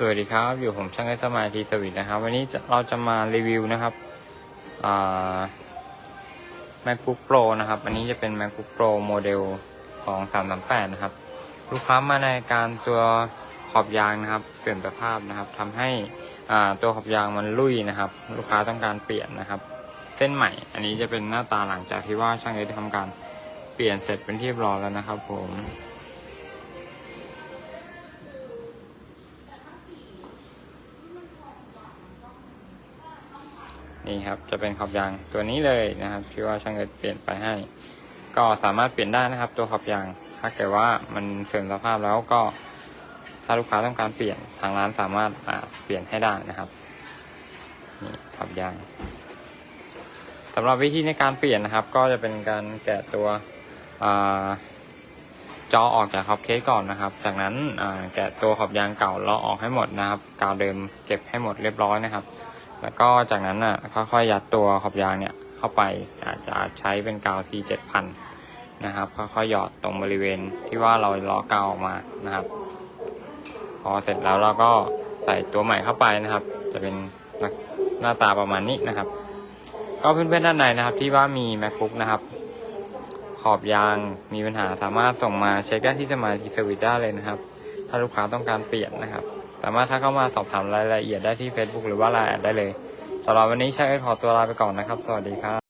สวัสดีครับ อยู่ผมช่างไอสมายทีสวิตนะครับ วันนี้จะเราจะมารีวิวนะครับอ่า MacBook Pro นะครับ อันนี้จะเป็น MacBook Pro โมเดลของ338 นะครับ ลูกค้ามาในการตัวขอบยางนะครับ เสื่อมสภาพนะครับทำให้ตัวขอบยางมันลุ่ยนะครับ ลูกค้าต้องการเปลี่ยนนะครับ เส้นใหม่ อันนี้จะเป็นหน้าตาหลังจากที่ว่าช่างเอได้ทำการเปลี่ยนเสร็จเป็นที่เรียบร้อยแล้วนะครับ ผม นี่ครับจะเป็นขอบยางตัวนี้เลยนะครับที่ว่าช่างเอิร์ธเปลี่ยนไปให้ ก็สามารถเปลี่ยนได้นะครับ ตัวขอบยาง ถ้าเกิดว่ามันเสื่อมสภาพแล้วก็ถ้าลูกค้าต้องการเปลี่ยนทางร้านสามารถเปลี่ยนให้ได้นะครับนี่ขอบยางสำหรับวิธีในการเปลี่ยนนะครับ ก็จะเป็นการแกะตัวอจอออกจากขอบเคสก่อนนะครับ จากนั้นแกะตัวขอบยางเก่าเลาะออกให้หมดนะครับ กาวเดิมเก็บให้หมดเรียบร้อยนะครับ แล้วก็จากนั้นอะค่อยๆยัดตัวขอบยางเนี่ยเข้าไปอาจจะใช้เป็นกาว T 7 0 0นะครับค่อยๆหยอดตรงบริเวณที่ว่าเราล้อกาวออกมานะครับ พอเสร็จแล้วเราก็ใส่ตัวใหม่เข้าไปนะครับ จะเป็นหน้าตาประมาณนี้นะครับ ก็เพื่อนๆด้านในนะครับ ที่ว่ามี macbook นะครับ ขอบยางมีปัญหาสามารถส่งมาเช็คได้ที่สมาธิสวิตได้เลยนะครับ ถ้าลูกค้าต้องการเปลี่ยนนะครับ สามารถถ้าเข้ามาสอบถามรายละเอียดได้ที่ Facebook หรือว่าไลน์ได้เลยสำหรับวันนี้ชาเอิร์ธขอตัวลาไปก่อนนะครับ สวัสดีครับ